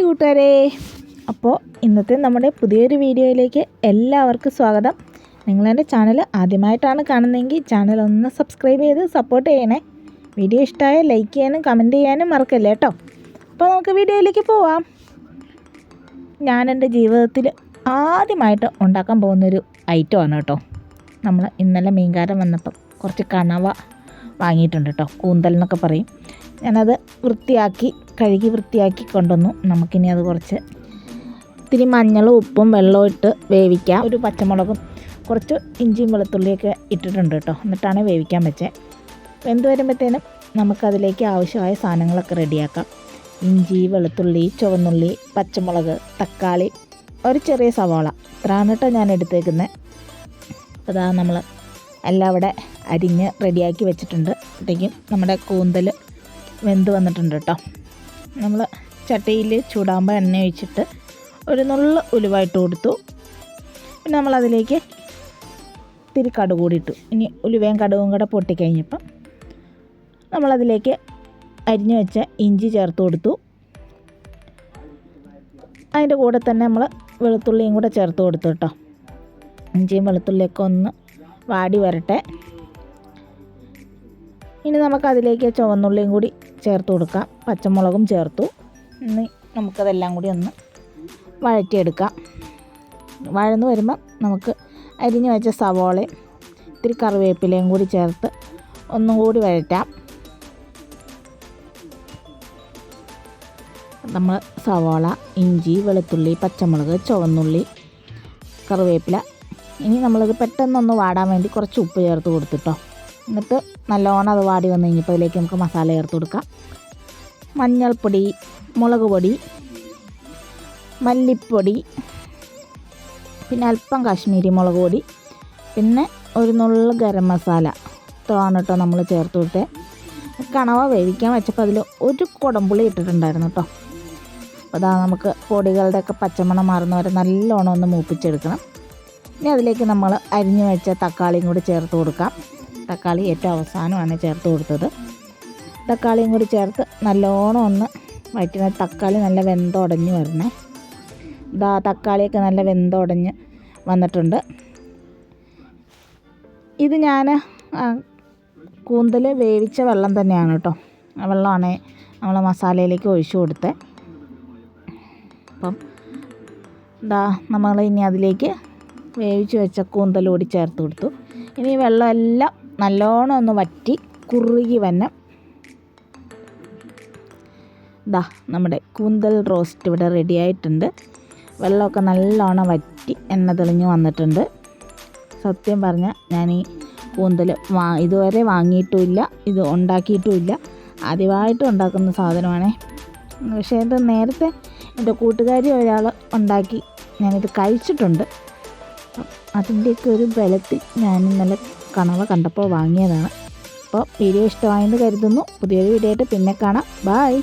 Hi കൂട്ടുകാരെ. അപ്പോൾ ഇന്നത്തെ നമ്മുടെ പുതിയൊരു വീഡിയോയിലേക്ക് എല്ലാവർക്കും സ്വാഗതം. നിങ്ങളെന്റെ ചാനൽ ആദ്യമായിട്ടാണ് കാണുന്നതെങ്കിൽ ചാനൽ ഒന്ന് സബ്സ്ക്രൈബ് ചെയ്ത് സപ്പോർട്ട് ചെയ്യണേ. വീഡിയോ ഇഷ്ടമായ ലൈക്ക് ചെയ്യാനും കമന്റ് ചെയ്യാനും മറക്കല്ലേ കേട്ടോ. അപ്പോൾ നമുക്ക് വീഡിയോയിലേക്ക് പോവാം. ഞാൻ എന്റെ ജീവിതത്തിൽ ആദ്യമായിട്ട് ഉണ്ടാക്കാൻ പോകുന്നൊരു ഐറ്റമാണ് കേട്ടോ. നമ്മൾ ഇന്നലെ മീൻകാരൻ വന്നപ്പം കുറച്ച് കണവ വാങ്ങിയിട്ടുണ്ട് കേട്ടോ കൂന്തൽ എന്നൊക്കെ പറയും. ഞാനത് വൃത്തിയാക്കി കഴുകി വൃത്തിയാക്കി കൊണ്ടുവന്നു. നമുക്കിനി അത് കുറച്ച് ഇത്തിരി മഞ്ഞളും ഉപ്പും വെള്ളവും ഇട്ട് വേവിക്കാം. ഒരു പച്ചമുളകും കുറച്ച് ഇഞ്ചിയും വെളുത്തുള്ളിയൊക്കെ ഇട്ടിട്ടുണ്ട് കേട്ടോ. എന്നിട്ടാണ് വേവിക്കാൻ വെച്ചത് വെന്ത് വരുമ്പോഴത്തേനും നമുക്കതിലേക്ക് ആവശ്യമായ സാധനങ്ങളൊക്കെ റെഡിയാക്കാം. ഇഞ്ചി വെളുത്തുള്ളി ചുവന്നുള്ളി പച്ചമുളക് തക്കാളി ഒരു ചെറിയ സവാള. ഇത്രയാണ് കേട്ടോ ഞാൻ എടുത്തേക്കുന്നത് അതാ നമ്മൾ എല്ലാം അവിടെ അരിഞ്ഞ് റെഡിയാക്കി വെച്ചിട്ടുണ്ട്. അപ്പോഴത്തേക്കും നമ്മുടെ കൂന്തൽ വെന്ത് വന്നിട്ടുണ്ട് കേട്ടോ. നമ്മൾ ചട്ടിയിൽ ചൂടാകുമ്പോൾ എണ്ണ ഒഴിച്ചിട്ട് ഒരു നുള്ള ഉലുവായിട്ട് കൊടുത്തു. പിന്നെ നമ്മളതിലേക്ക് ഇത്തിരി കടുക് കൂടി ഇട്ടു. ഇനി ഉലുവയും കടുകും കൂടെ പൊട്ടിക്കഴിഞ്ഞപ്പം നമ്മളതിലേക്ക് അരിഞ്ഞു വെച്ച ഇഞ്ചി ചേർത്ത് കൊടുത്തു. അതിന്റെ കൂടെ തന്നെ നമ്മൾ വെളുത്തുള്ളിയും കൂടെ ചേർത്ത് കൊടുത്തു കേട്ടോ. ഇഞ്ചിയും വെളുത്തുള്ളിയൊക്കെ ഒന്ന് വാടി വരട്ടെ. ഇനി നമുക്കതിലേക്ക് ചുവന്നുള്ളിയും കൂടി ചേർത്ത് കൊടുക്കാം. പച്ചമുളകും ചേർത്തു. ഇനി നമുക്കതെല്ലാം കൂടി ഒന്ന് വഴറ്റിയെടുക്കാം. വഴന്ന് വരുമ്പം നമുക്ക് അരിഞ്ഞു വെച്ച സവോളയും ഇത്തിരി കറിവേപ്പിലയും കൂടി ചേർത്ത് ഒന്നും കൂടി വഴറ്റാം. നമ്മൾ സവാള ഇഞ്ചി വെളുത്തുള്ളി പച്ചമുളക് ചുവന്നുള്ളി കറിവേപ്പില ഇനി നമ്മളത് പെട്ടെന്നൊന്ന് വാടാൻ വേണ്ടി കുറച്ച് ഉപ്പ് ചേർത്ത് കൊടുത്തിട്ടോ. എന്നിട്ട് നല്ലോണം അത് വാടി വന്നു കഴിഞ്ഞപ്പോൾ അതിലേക്ക് നമുക്ക് മസാല ചേർത്ത് കൊടുക്കാം. മഞ്ഞൾപ്പൊടി മുളക് പൊടി മല്ലിപ്പൊടി പിന്നെ അല്പം കാശ്മീരി മുളക് പൊടി പിന്നെ ഒരു നുള്ള ഗരം മസാല. കേട്ടോ നമ്മൾ ചേർത്ത് കൊടുത്തേ. കണവ വേവിക്കാൻ വെച്ചപ്പോൾ അതിൽ ഒരു കുടംപുളി ഇട്ടിട്ടുണ്ടായിരുന്നു കേട്ടോ. അപ്പോൾ അതാ നമുക്ക് പൊടികളുടെയൊക്കെ പച്ചമണം മാറുന്ന വരെ നല്ലോണം ഒന്ന് മൂപ്പിച്ചെടുക്കണം. ഇനി അതിലേക്ക് നമ്മൾ അരിഞ്ഞു വെച്ച തക്കാളിയും കൂടി ചേർത്ത് കൊടുക്കാം. തക്കാളി ഏറ്റവും അവസാനമാണ് ചേർത്ത് കൊടുത്തത്. തക്കാളിയും കൂടി ചേർത്ത് നല്ലോണം ഒന്ന് വഴറ്റുന്ന തക്കാളി നല്ല വെന്തുടഞ്ഞ് വരണേ. ഇതാ തക്കാളിയൊക്കെ നല്ല വെന്തുടഞ്ഞ് വന്നിട്ടുണ്ട്. ഇത് ഞാൻ കൂന്തൽ വേവിച്ച വെള്ളം തന്നെയാണ് കേട്ടോ. ആ വെള്ളമാണ് നമ്മൾ മസാലയിലേക്ക് ഒഴിച്ചു കൊടുത്തത് അപ്പം ഇതാ നമ്മൾ ഇനി അതിലേക്ക് വേവിച്ച് വെച്ച കൂന്തൽ കൂടി ചേർത്ത് കൊടുത്തു. ഇനി വെള്ളം എല്ലാം നല്ലോണം ഒന്ന് വറ്റി കുറുകി വന്ന ദാ നമ്മുടെ കൂന്തൽ റോസ്റ്റ് ഇവിടെ റെഡി ആയിട്ടുണ്ട്. വെള്ളമൊക്കെ നല്ലോണം വറ്റി എണ്ണ തെളിഞ്ഞു വന്നിട്ടുണ്ട്. സത്യം പറഞ്ഞാൽ ഞാൻ ഈ കൂന്തൽ വാ ഇതുവരെ വാങ്ങിയിട്ടുമില്ല ഇത് ഉണ്ടാക്കിയിട്ടുമില്ല. ആദ്യമായിട്ട് ഉണ്ടാക്കുന്ന സാധനമാണേ. പക്ഷേ ഇത് നേരത്തെ എന്റെ കൂട്ടുകാരി ഒരാൾ ഉണ്ടാക്കി ഞാനിത് കഴിച്ചിട്ടുണ്ട്. അതിന്റെയൊക്കെ ഒരു ബലത്തിൽ ഞാൻ ഇന്നലെ കണവ കണ്ടപ്പോൾ വാങ്ങിയതാണ്. അപ്പോൾ വീഡിയോ ഇഷ്ടമായെന്ന് കരുതുന്നു. പുതിയൊരു വീഡിയോ ആയിട്ട് പിന്നെ കാണാം. ബായ്